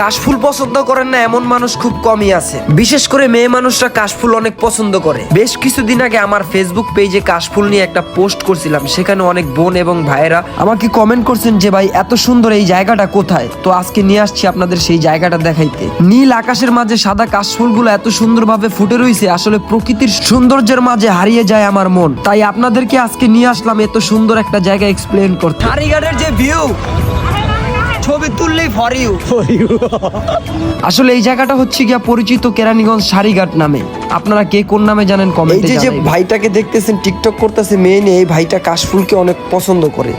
কাশফুল পছন্দ করেন না, এমন মানুষ খুব কমই আছে। বিশেষ করে মেয়ে মানুষরা কাশফুল অনেক পছন্দ করে। বেশ কিছুদিন আগে আমার ফেসবুক পেজে কাশফুল নিয়ে একটা পোস্ট করছিলাম, সেখানে অনেক বোন এবং ভাইয়েরা আমাকে কমেন্ট করছেন যে, ভাই, এত সুন্দর এই জায়গাটা কোথায়? তো আজকে নিয়ে আসছি আপনাদের সেই জায়গাটা দেখাইতে। নীল আকাশের মাঝে সাদা কাশফুলগুলো এত সুন্দরভাবে ফুটে রয়েছে আসলে প্রকৃতির সৌন্দর্যের মাঝে হারিয়ে যায় আমার মন। তাই আপনাদেরকে আজকে নিয়ে আসলাম এত সুন্দর একটা জায়গা এক্সপ্লেন করতে। হারিঘাটের যে ভিউ ছবি তুললেই ফর ইউ আসলে এই জায়গাটা হচ্ছে গিয়া পরিচিত কেরানীগঞ্জ সারিঘাট নামে। আপনারা কে কোন নামে জানেন এই কমেন্টে যে যে ভাইটাকে দেখতেছেন টিকটক করতেছে মেয়ে নিয়ে এই ভাইটা কাশফুলকে অনেক পছন্দ করে।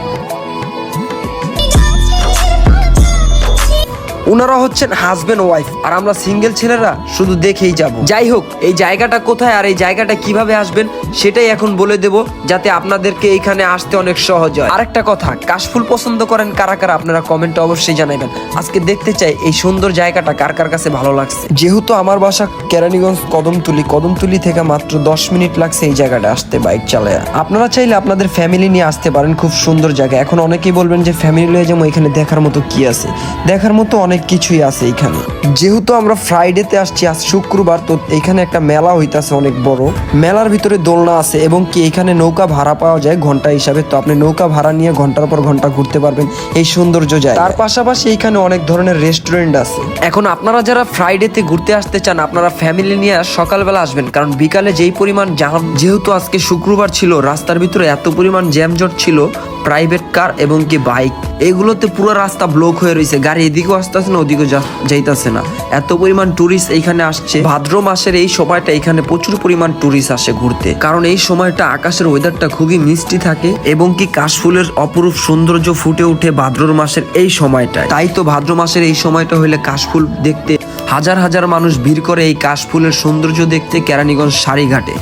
ওনারা হচ্ছেন হাজবেন্ড ওয়াইফ আর আমরা সিঙ্গেল ছেলেরা শুধু দেখেই যাব। যাই হোক এই জায়গাটা কোথায় আর এই জায়গাটা কীভাবে আসবেন সেটাই এখন বলে দেব, যাতে আপনাদেরকে এইখানে আসতে অনেক সহজ হয়। আরেকটা কথা, কাশফুল পছন্দ করেন কারা কারা আপনারা কমেন্টে অবশ্যই জানাবেন। আজকে দেখতে চাই এই সুন্দর জায়গাটা কার কার কাছে ভালো লাগছে। যেহেতু আমার বাসা কেরানীগঞ্জ কদমতুলি কদমতুলি থেকে মাত্র দশ মিনিট লাগছে এই জায়গাটা আসতে বাইক চালায়। আপনারা চাইলে আপনাদের ফ্যামিলি নিয়ে আসতে পারেন, খুব সুন্দর জায়গা। এখন অনেকেই বলবেন যে ফ্যামিলি নিয়ে যেমন এখানে দেখার মতো কি আছে? দেখার মতো অনেক কিছুই আছে এখানে। যেহেতু আমরা ফ্রাইডেতে আসছি, আজ শুক্রবার, তো এখানে একটা মেলা হইতাছে অনেক বড়। মেলার ভিতরে দোলনা আছে এবং কি এখানে নৌকা ভাড়া পাওয়া যায় ঘণ্টা হিসাবে। তো আপনি নৌকা ভাড়া নিয়ে ঘণ্টার পর ঘণ্টা ঘুরতে পারবেন এই সৌন্দর্য যায় তার পাশাপাশি এখানে অনেক ধরনের রেস্টুরেন্ট আছে। এখন আপনারা যারা ফ্রাইডেতে ঘুরতে আসতে চান, আপনারা ফ্যামিলি নিয়ে সকালবেলা আসবেন। কারণ বিকালে যেই পরিমাণ জ্যাম যেহেতু আজকে শুক্রবার ছিল, রাস্তার ভিতরে এত পরিমাণ জ্যামজট ছিল প্রাইভেট কার এবং কি বাইক এগুলোতে পুরো রাস্তা ব্লক হয়ে রয়েছে। গাড়ি এদিকেও আসতেছে না, ওদিকেও যাইতাছে না। এত পরিমাণ টুরিস্ট এইখানে আসছে। ভাদ্র মাসের এই সময়টা এখানে প্রচুর পরিমাণ টুরিস্ট আসে ঘুরতে। কারণ এই সময়টা আকাশের ওয়েদারটা খুবই মিষ্টি থাকে এবং কি কাশফুলের অপরূপ সৌন্দর্য ফুটে ওঠে ভাদ্র মাসের এই সময়টায়। তাই তো ভাদ্র মাসের এই সময়টা হলে কাশফুল দেখতে হাজার হাজার মানুষ ভিড় করে এই কাশফুলের সৌন্দর্য দেখতে কেরানীগঞ্জ সারিঘাটে।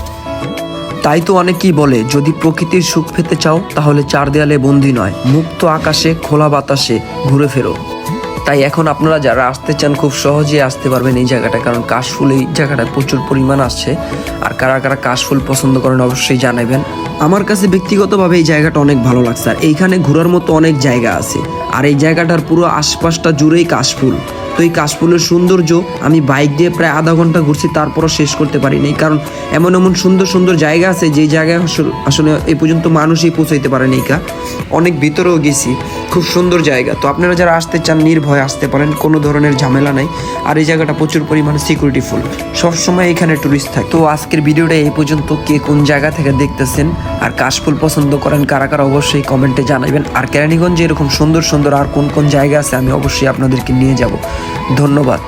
তাই তো অনেকেই বলে, যদি প্রকৃতির সুখ পেতে চাও, তাহলে চার দেয়ালে বন্দি নয়, মুক্ত আকাশে, খোলা বাতাসে ঘুরে ফেরো। তাই এখন আপনারা যারা আসতে চান, খুব সহজেই আসতে পারবেন এই জায়গাটা, কারণ কাশফুল এই জায়গাটায় প্রচুর পরিমাণ আসছে। আর কারা কারা কাশফুল পছন্দ করেন, অবশ্যই জানাবেন। আমার কাছে ব্যক্তিগতভাবে এই জায়গাটা অনেক ভালো লাগছে, আর এইখানে ঘোরার মতো অনেক জায়গা আছে। আর এই জায়গাটার পুরো আশপাশটা জুড়েই কাশফুল। তো এই কাশফুলের সৌন্দর্য আমি বাইক দিয়ে প্রায় আধা ঘণ্টা ঘুরছি, তারপরও শেষ করতে পারিনি। কারণ এমন এমন সুন্দর সুন্দর জায়গা আছে যে জায়গায় আসলে এই পর্যন্ত মানুষই পৌঁছাইতে পারেনি কা অনেক ভিতরেও গেছি। খুব সুন্দর জায়গা। তো আপনারা যারা আসতে চান, নির্ভয়ে আসতে পারেন, কোনো ধরনের ঝামেলা নাই। আর এই জায়গাটা প্রচুর পরিমাণে সিকিউরিটি ফুল সবসময় এখানে টুরিস্ট থাকে। তো আজকের ভিডিওটা এই পর্যন্ত। কে কোন জায়গা থেকে দেখতেছেন আর কাশফুল পছন্দ করেন, কারা কারা অবশ্যই কমেন্টে জানাবেন আর কেরানীগঞ্জে এরকম সুন্দর সুন্দর আর কোন কোন জায়গা আছে, আমি অবশ্যই আপনাদেরকে নিয়ে যাব। ধন্যবাদ।